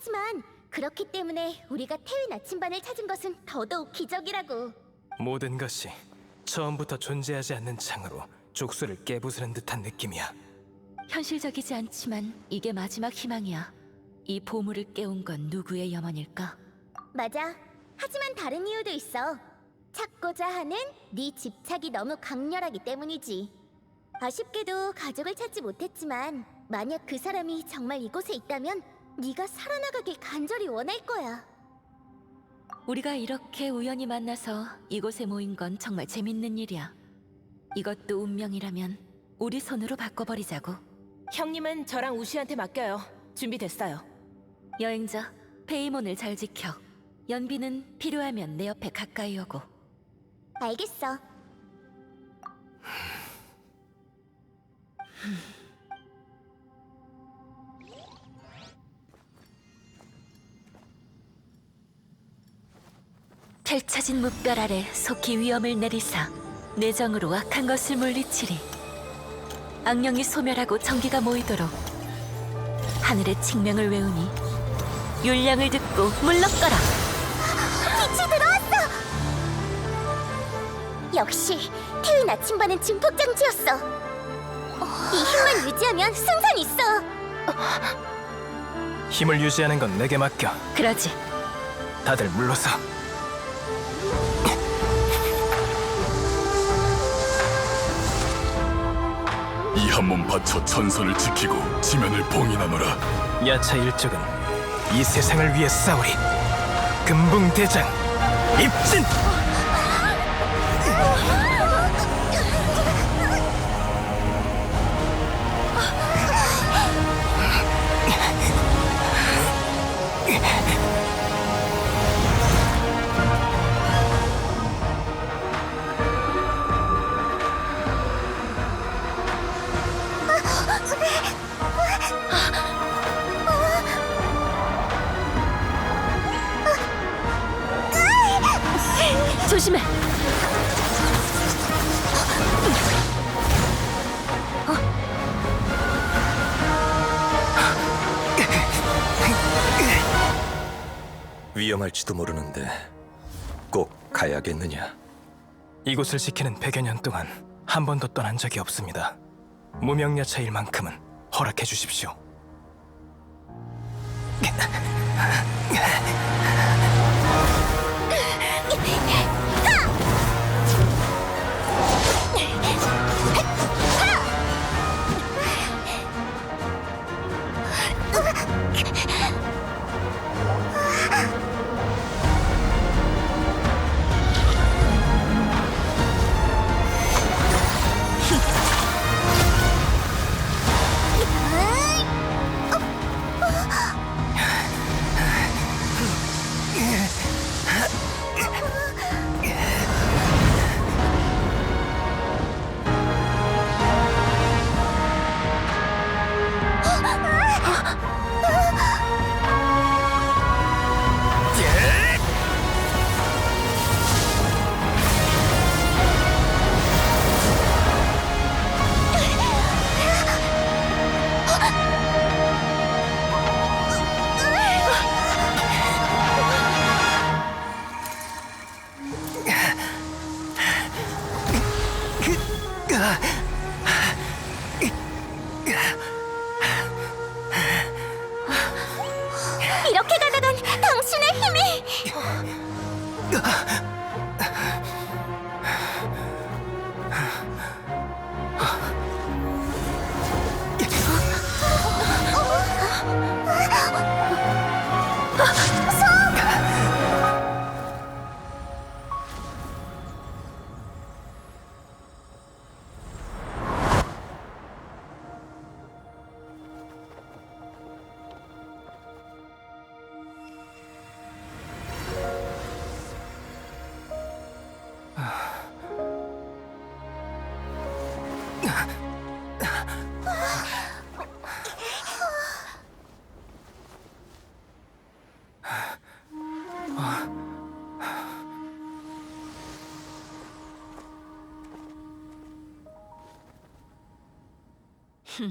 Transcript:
하지만 그렇기 때문에 우리가 태위 나침반을 찾은 것은 더더욱 기적이라고. 모든 것이 처음부터 존재하지 않는 창으로 족수를 깨부수는 듯한 느낌이야. 현실적이지 않지만 이게 마지막 희망이야. 이 보물을 깨운 건 누구의 염원일까? 맞아. 하지만 다른 이유도 있어. 찾고자 하는 네 집착이 너무 강렬하기 때문이지. 아쉽게도 가족을 찾지 못했지만 만약 그 사람이 정말 이곳에 있다면 네가 살아나가길 간절히 원할 거야. 우리가 이렇게 우연히 만나서 이곳에 모인 건 정말 재밌는 일이야. 이것도 운명이라면 우리 손으로 바꿔버리자고. 형님은 저랑 우시한테 맡겨요. 준비됐어요. 여행자, 페이몬을 잘 지켜. 연비는 필요하면 내 옆에 가까이 오고. 알겠어. 펼쳐진 무별 아래 속히 위험을 내리사 내정으로 악한 것을 물리치리 악령이 소멸하고 정기가 모이도록 하늘의 칙명을 외우니 율량을 듣고 물러거라 빛이 들어왔어. 역시 태위 나침반은 증폭장치였어. 이 힘만 유지하면 승산 있어. 힘을 유지하는 건 내게 맡겨. 그러지 다들 물러서. 한몸 바쳐 천선을 지키고 지면을 봉인하노라 야차 일족은 이 세상을 위해 싸우리. 금붕대장 입진! 위험할지도 모르는데 꼭 가야겠느냐? 이곳을 지키는 100여 년 동안 한 번도 떠난 적이 없습니다. 무명야차일 만큼은 허락해 주십시오. 이 렇. Hmm.